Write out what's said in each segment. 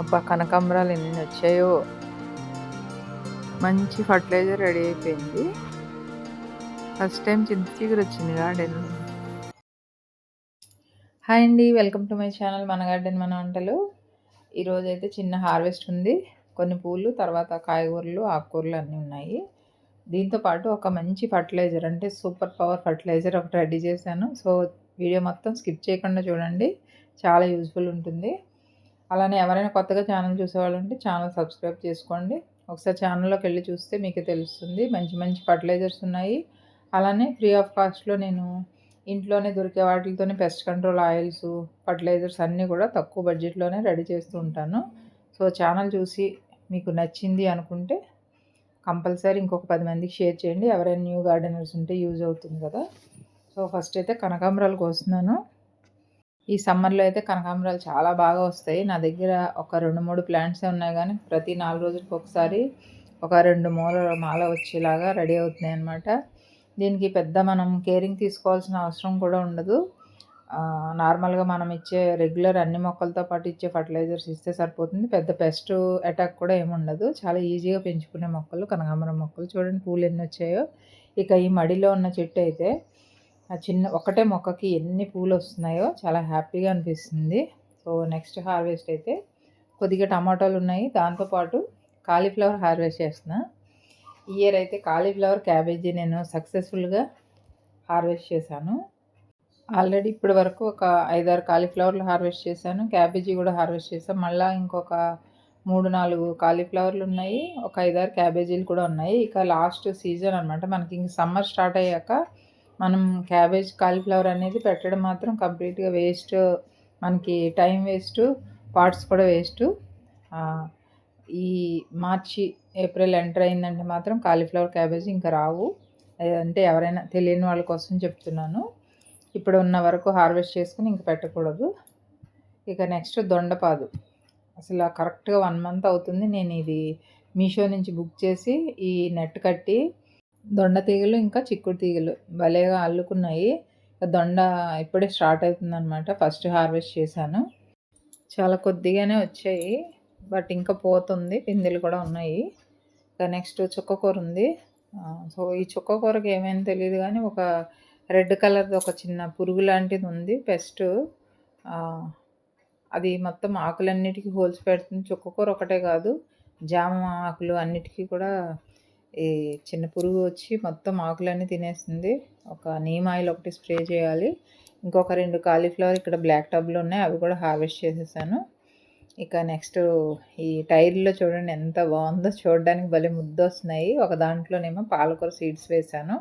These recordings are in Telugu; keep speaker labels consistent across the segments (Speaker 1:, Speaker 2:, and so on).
Speaker 1: అబ్బా కనకాంబరాలు ఎన్ని వచ్చాయో మంచి ఫర్టిలైజర్ రెడీ అయిపోయింది. ఫస్ట్ టైం చింత వచ్చింది గార్డెన్. హాయ్ అండి వెల్కమ్ టు మై ఛానల్ మన గార్డెన్ మన వంటలు. ఈరోజైతే చిన్న హార్వెస్ట్ ఉంది. కొన్ని పూలు తర్వాత కాయగూరలు ఆకుకూరలు అన్నీ ఉన్నాయి. దీంతో పాటు ఒక మంచి ఫర్టిలైజర్ అంటే సూపర్ పవర్ ఫర్టిలైజర్ ఒకటి రెడీ చేశాను. సో వీడియో మొత్తం స్కిప్ చేయకుండా చూడండి. చాలా యూజ్ఫుల్ ఉంటుంది. అలానే ఎవరైనా కొత్తగా ఛానల్ చూసేవాళ్ళు ఉంటే ఛానల్ సబ్స్క్రైబ్ చేసుకోండి. ఒకసారి ఛానల్లోకి వెళ్ళి చూస్తే మీకు తెలుస్తుంది. మంచి మంచి ఫర్టిలైజర్స్ ఉన్నాయి. అలానే ఫ్రీ ఆఫ్ కాస్ట్లో నేను ఇంట్లోనే దొరికే వాటితోనే పెస్ట్ కంట్రోల్ ఆయిల్స్ ఫర్టిలైజర్స్ అన్నీ కూడా తక్కువ బడ్జెట్లోనే రెడీ చేస్తూ ఉంటాను. సో ఛానల్ చూసి మీకు నచ్చింది అనుకుంటే కంపల్సరీ ఇంకొక పది మందికి షేర్ చేయండి. ఎవరైనా న్యూ గార్డెనర్స్ ఉంటే యూజ్ అవుతుంది కదా. సో ఫస్ట్ అయితే కనకాంబరాలు కోస్తున్నాను. ఈ సమ్మర్లో అయితే కనకాంబరాలు చాలా బాగా వస్తాయి. నా దగ్గర ఒక రెండు మూడు ప్లాంట్సే ఉన్నాయి కానీ ప్రతి నాలుగు రోజులకు ఒకసారి ఒక రెండు మూల మాల వచ్చేలాగా రెడీ అవుతున్నాయి అన్నమాట. దీనికి పెద్ద మనం కేరింగ్ తీసుకోవాల్సిన అవసరం కూడా ఉండదు. నార్మల్గా మనం ఇచ్చే రెగ్యులర్ అన్ని మొక్కలతో పాటు ఇచ్చే ఫర్టిలైజర్స్ ఇస్తే సరిపోతుంది. పెద్ద పెస్ట్ అటాక్ కూడా ఏముండదు చాలా ఈజీగా పెంచుకునే మొక్కలు కనకాంబరం మొక్కలు. చూడండి పూలు ఎన్ని వచ్చాయో. ఇక ఈ మడిలో ఉన్న చెట్టు అయితే ఆ చిన్న ఒకటే మొక్కకి ఎన్ని పూలు వస్తున్నాయో చాలా హ్యాపీగా అనిపిస్తుంది. సో నెక్స్ట్ హార్వెస్ట్ అయితే కొద్దిగా టమాటాలు ఉన్నాయి. దాంతోపాటు కాలీఫ్లవర్ హార్వెస్ట్ చేస్తున్నా. ఇయర్ అయితే కాలీఫ్లవర్ క్యాబేజీ నేను సక్సెస్ఫుల్గా హార్వెస్ట్ చేశాను. ఆల్రెడీ ఇప్పటి వరకు ఒక ఐదారు కాలీఫ్లవర్లు హార్వెస్ట్ చేశాను. క్యాబేజీ కూడా హార్వెస్ట్ చేశాను. మళ్ళీ ఇంకొక మూడు నాలుగు కాలీఫ్లవర్లు ఉన్నాయి. ఒక ఐదారు క్యాబేజీలు కూడా ఉన్నాయి. ఇక లాస్ట్ సీజన్ అనమాట మనకి ఇంక సమ్మర్ స్టార్ట్ అయ్యాక మనం క్యాబేజ్ కాలీఫ్లవర్ అనేది పెట్టడం మాత్రం కంప్లీట్గా వేస్ట్. మనకి టైం వేస్ట్ పార్ట్స్ కూడా వేస్ట్. ఈ మార్చి ఏప్రిల్ ఎంటర్ అయిందంటే మాత్రం కాలీఫ్లవర్ క్యాబేజ్ ఇంకా రావు. అంటే ఎవరైనా తెలియని వాళ్ళ కోసం చెప్తున్నాను. ఇప్పుడు ఉన్న వరకు హార్వెస్ట్ చేసుకుని ఇంక పెట్టకూడదు. ఇక నెక్స్ట్ దొండపాదు. అసలు కరెక్ట్గా వన్ మంత్ అవుతుంది. నేను ఇది మీషో నుంచి బుక్ చేసి ఈ నెట్ కట్టి దొండ తీగలు ఇంకా చిక్కుడు తీగలు. భలేగా అల్లుకున్నాయి. దొండ ఇప్పుడే స్టార్ట్ అవుతుంది అనమాట ఫస్ట్ హార్వెస్ట్ చేశాను. చాలా కొద్దిగానే వచ్చాయి. బట్ ఇంకా పోతుంది. పిందెలు కూడా ఉన్నాయి. నెక్స్ట్ చుక్కకూర ఉంది. సో ఈ చుక్కకూరకి ఏమైనా తెలియదు కానీ ఒక రెడ్ కలర్ది ఒక చిన్న పురుగు లాంటిది ఉంది. పెస్ట్. అది మొత్తం ఆకులన్నిటికీ హోల్స్ పెడుతుంది. చుక్కకూర ఒకటే కాదు. జామ ఆకులు అన్నిటికీ కూడా ఈ చిన్న పురుగు వచ్చి మొత్తం ఆకులన్నీ తినేస్తుంది. ఒక నీమ్ ఆయిల్ ఒకటి స్ప్రే చేయాలి. ఇంకొక రెండు కాలీఫ్లవర్ ఇక్కడ బ్లాక్ టబ్లు ఉన్నాయి. అవి కూడా హార్వెస్ట్ చేసేసాను. ఇక నెక్స్ట్ ఈ టైర్లో చూడండి ఎంత బాగుందో. చూడడానికి భలే ముద్దు వస్తున్నాయి ఒక దాంట్లోనేమో పాలకూర సీడ్స్ వేసాను.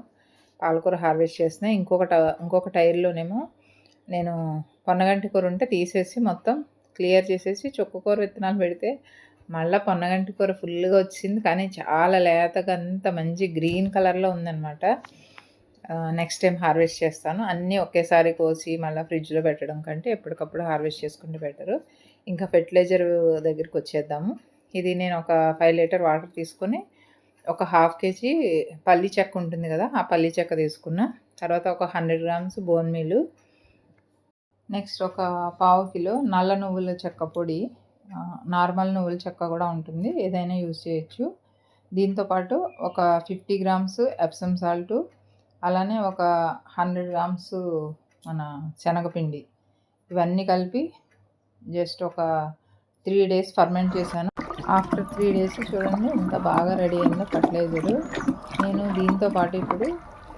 Speaker 1: పాలకూర హార్వెస్ట్ చేసినాయి ఇంకొక ఇంకొక టైర్లోనేమో నేను పొన్నగంటి కూర ఉంటే తీసేసి మొత్తం క్లియర్ చేసేసి చుక్కకూర విత్తనాలు పెడితే మళ్ళీ పొన్నగంటి కూర ఫుల్గా వచ్చింది. కానీ చాలా లేతగా అంత మంచి గ్రీన్ కలర్లో ఉందన్నమాట. నెక్స్ట్ టైం హార్వెస్ట్ చేస్తాను. అన్నీ ఒకేసారి కోసి మళ్ళీ ఫ్రిడ్జ్లో పెట్టడం కంటే ఎప్పటికప్పుడు హార్వెస్ట్ చేసుకుంటే బెటరు. ఇంకా ఫెర్టిలైజర్ దగ్గరికి వచ్చేద్దాము. ఇది నేను ఒక ఫైవ్ లీటర్ వాటర్ తీసుకొని ఒక హాఫ్ కేజీ పల్లి చెక్క ఉంటుంది కదా ఆ పల్లి చెక్క తీసుకున్న. తర్వాత ఒక hundred grams bone meal. Next ఒక పావు కిలో నల్ల నువ్వుల చెక్క పొడి. నార్మల్ నువ్వుల చెక్క కూడా ఉంటుంది. ఏదైనా యూజ్ చేయొచ్చు. దీంతోపాటు ఒక ఫిఫ్టీ గ్రామ్స్ ఎప్సమ్ సాల్ట్ అలానే ఒక హండ్రెడ్ గ్రామ్స్ మన శనగపిండి. ఇవన్నీ కలిపి జస్ట్ ఒక త్రీ డేస్ ఫర్మెంట్ చేశాను. ఆఫ్టర్ త్రీ డేస్ చూడండి ఇంత బాగా రెడీ అయిందో ఫర్టిలైజరు. నేను దీంతో పాటు ఇప్పుడు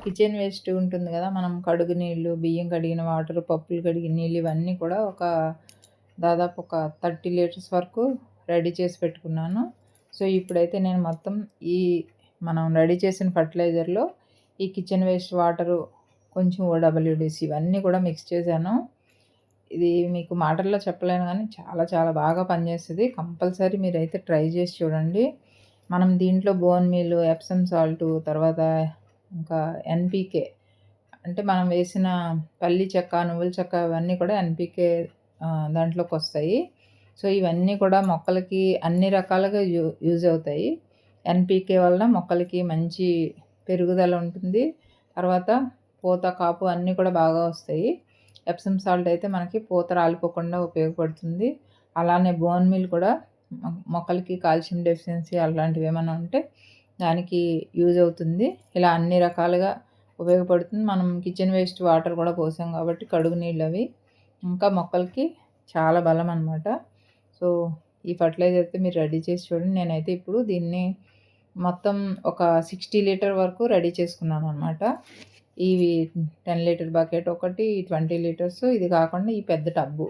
Speaker 1: కిచెన్ వేస్ట్ ఉంటుంది కదా మనం కడుగు నీళ్ళు బియ్యం కడిగిన వాటర్ పప్పులు కడిగిన నీళ్ళు ఇవన్నీ కూడా ఒక దాదాపు ఒక థర్టీ లీటర్స్ వరకు రెడీ చేసి పెట్టుకున్నాను. సో ఇప్పుడైతే నేను మొత్తం ఈ మనం రెడీ చేసిన ఫర్టిలైజర్లో ఈ కిచెన్ వేస్ట్ వాటరు కొంచెం ఓడబ్ల్యూడిసి ఇవన్నీ కూడా మిక్స్ చేశాను. ఇది మీకు మాటల్లో చెప్పలేను కానీ చాలా చాలా బాగా పనిచేస్తుంది. కంపల్సరీ మీరైతే ట్రై చేసి చూడండి. మనం దీంట్లో బోన్ మీల్ ఎప్సమ్ సాల్ట్ తర్వాత ఇంకా ఎన్పికే అంటే మనం వేసిన పల్లి చెక్క నువ్వుల చెక్క ఇవన్నీ కూడా ఎన్పికే దాంట్లోకి వస్తాయి సో ఇవన్నీ కూడా మొక్కలకి అన్ని రకాలుగా యూ యూజ్ అవుతాయి. ఎన్పికే వలన మొక్కలకి మంచి పెరుగుదల ఉంటుంది. తర్వాత పూత కాపు అన్నీ కూడా బాగా వస్తాయి. ఎప్సమ్ సాల్ట్ అయితే మనకి పూత రాలిపోకుండా ఉపయోగపడుతుంది. అలానే బోన్ మిల్ కూడా మొక్కలకి కాల్షియం డెఫిషియన్సీ అలాంటివి ఏమైనా ఉంటే దానికి యూజ్ అవుతుంది. ఇలా అన్ని రకాలుగా ఉపయోగపడుతుంది. మనం కిచెన్ వేస్ట్ వాటర్ కూడా పోసాం కాబట్టి కడుగు నీళ్ళు అవి ఇంకా మొక్కలకి చాలా బలం అనమాట సో ఈ ఫర్టిలైజర్ అయితే మీరు రెడీ చేసి చూడండి. నేనైతే ఇప్పుడు దీన్ని మొత్తం ఒక సిక్స్టీ లీటర్ వరకు రెడీ చేసుకున్నాను అనమాట ఇవి టెన్ లీటర్ బకెట్ ఒకటి ట్వంటీ లీటర్స్. ఇది కాకుండా ఈ పెద్ద టబ్బు.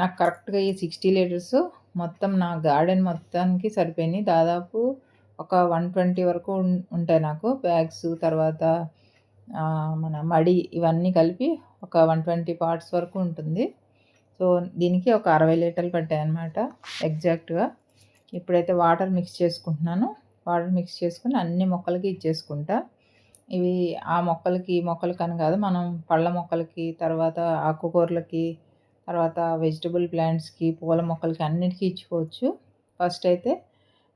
Speaker 1: నాకు కరెక్ట్గా ఈ సిక్స్టీ లీటర్స్ మొత్తం నా గార్డెన్ మొత్తానికి సరిపోయినాయి. దాదాపు ఒక వన్ ట్వంటీ వరకు ఉంటాయి నాకు. బ్యాగ్స్ తర్వాత మన మడి ఇవన్నీ కలిపి ఒక వన్ ట్వంటీ పార్ట్స్ వరకు ఉంటుంది. సో దీనికి ఒక అరవై లీటర్లు పట్టాయి అనమాట ఎగ్జాక్ట్గా. ఇప్పుడైతే వాటర్ మిక్స్ చేసుకుంటున్నాను. వాటర్ మిక్స్ చేసుకుని అన్ని మొక్కలకి ఇచ్చేసుకుంటా. ఇవి ఆ మొక్కలకి ఈ మొక్కలకి అని కాదు మనం పళ్ళ మొక్కలకి తర్వాత ఆకుకూరలకి తర్వాత వెజిటబుల్ ప్లాంట్స్కి పూల మొక్కలకి అన్నిటికీ ఇచ్చుకోవచ్చు. ఫస్ట్ అయితే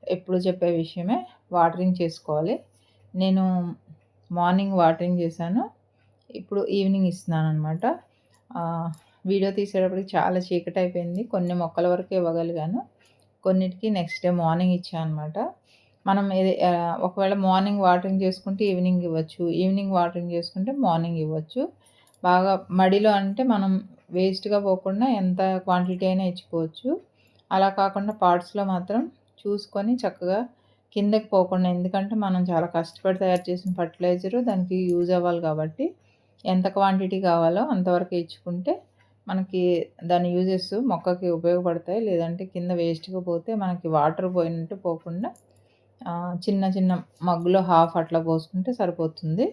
Speaker 1: ఎప్పుడు చెప్పే విషయమే వాటరింగ్ చేసుకోవాలి. నేను మార్నింగ్ వాటరింగ్ చేశాను. ఇప్పుడు ఈవినింగ్ ఇస్తున్నాను అనమాట వీడియో తీసేటప్పటికి చాలా చీకటి అయిపోయింది కొన్ని మొక్కల వరకు ఇవ్వగలిగాను. కొన్నిటికి నెక్స్ట్ డే మార్నింగ్ ఇచ్చాను అనమాట మనం ఏది ఒకవేళ మార్నింగ్ వాటరింగ్ చేసుకుంటే ఈవినింగ్ ఇవ్వచ్చు. ఈవినింగ్ వాటరింగ్ చేసుకుంటే మార్నింగ్ ఇవ్వచ్చు. బాగా మడిలో అంటే మనం వేస్ట్గా పోకుండా ఎంత క్వాంటిటీ అయినా ఇచ్చుకోవచ్చు. అలా కాకుండా పార్ట్స్లో మాత్రం చూసుకొని చక్కగా కిందకి పోకుండా ఎందుకంటే మనం చాలా కష్టపడి తయారు చేసిన ఫర్టిలైజరు దానికి యూజ్ అవ్వాలి కాబట్టి ఎంత క్వాంటిటీ కావాలో అంతవరకు ఇచ్చుకుంటే మనకి దాని యూజెస్ మొక్కకి ఉపయోగపడతాయి. లేదంటే కింద వేస్ట్గా పోతే మనకి వాటర్ పోయినట్టు పోకుండా చిన్న చిన్న మగ్గులో హాఫ్ అట్లా పోసుకుంటే సరిపోతుంది.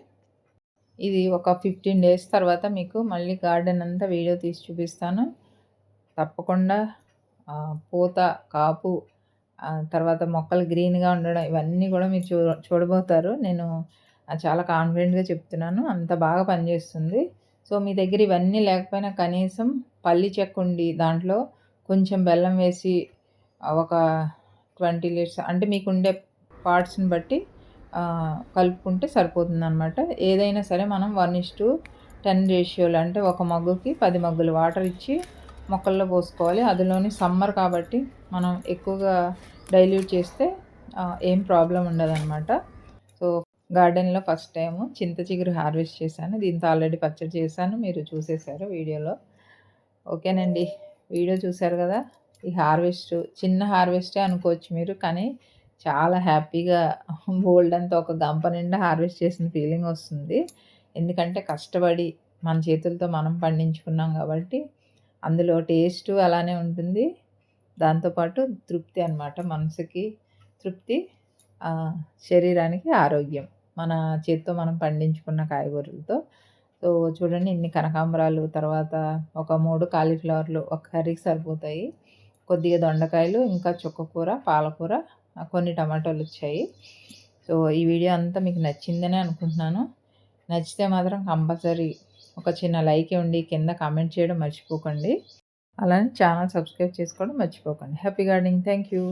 Speaker 1: ఇది ఒక ఫిఫ్టీన్ డేస్ తర్వాత మీకు మళ్ళీ గార్డెన్ అంతా వీడియో తీసి చూపిస్తాను. తప్పకుండా పూత కాపు తర్వాత మొక్కలు గ్రీన్గా ఉండడం ఇవన్నీ కూడా మీరు చూ చూడబోతారు. నేను చాలా కాన్ఫిడెంట్గా చెప్తున్నాను. అంత బాగా పనిచేస్తుంది. సో మీ దగ్గర ఇవన్నీ లేకపోయినా కనీసం పల్లి చెక్క ఉండి దాంట్లో కొంచెం బెల్లం వేసి ఒక ట్వంటీ లీటర్స్ అంటే మీకు ఉండే పార్ట్స్ని బట్టి కలుపుకుంటే సరిపోతుంది అనమాట ఏదైనా సరే మనం వన్ ఇస్ టు టెన్ రేషియోలు అంటే ఒక మగ్గుకి పది మగ్గులు వాటర్ ఇచ్చి మొక్కల్లో పోసుకోవాలి. అందులోని సమ్మర్ కాబట్టి మనం ఎక్కువగా డైల్యూట్ చేస్తే ఏం ప్రాబ్లం ఉండదన్నమాట. సో గార్డెన్లో ఫస్ట్ టైం చింత చిగురు హార్వెస్ట్ చేశాను. దీంతో ఆల్రెడీ పచ్చడి చేశాను. మీరు చూసేశారు వీడియోలో. ఓకేనండి. వీడియో చూశారు కదా? ఈ హార్వెస్ట్ చిన్న హార్వెస్టే అనుకోవచ్చు మీరు కానీ చాలా హ్యాపీగా బోల్డ్ అంతా ఒక గంప నిండా హార్వెస్ట్ చేసిన ఫీలింగ్ వస్తుంది. ఎందుకంటే కష్టపడి మన చేతులతో మనం పండించుకున్నాం కాబట్టి అందులో టేస్ట్ అలానే ఉంటుంది. దాంతోపాటు తృప్తి అన్నమాట. మనసుకి తృప్తి శరీరానికి ఆరోగ్యం. మన చేత్తో మనం పండించుకున్న కాయగూరలతో. సో చూడండి ఇన్ని కనకాంబరాలు తర్వాత ఒక మూడు కాలీఫ్లవర్లు ఒక కర్రీకి సరిపోతాయి. కొద్దిగా దొండకాయలు ఇంకా చుక్కకూర పాలకూర కొన్ని టమాటోలు వచ్చాయి. సో ఈ వీడియో అంతా మీకు నచ్చిందనే అనుకుంటున్నాను. నచ్చితే మాత్రం కంపల్సరీ ఒక చిన్న లైక్ ఇవ్వండి కింద కామెంట్ చేయడం మర్చిపోకండి. అలానే ఛానల్ సబ్స్క్రైబ్ చేసుకోవడం మర్చిపోకండి. Happy gardening. Thank you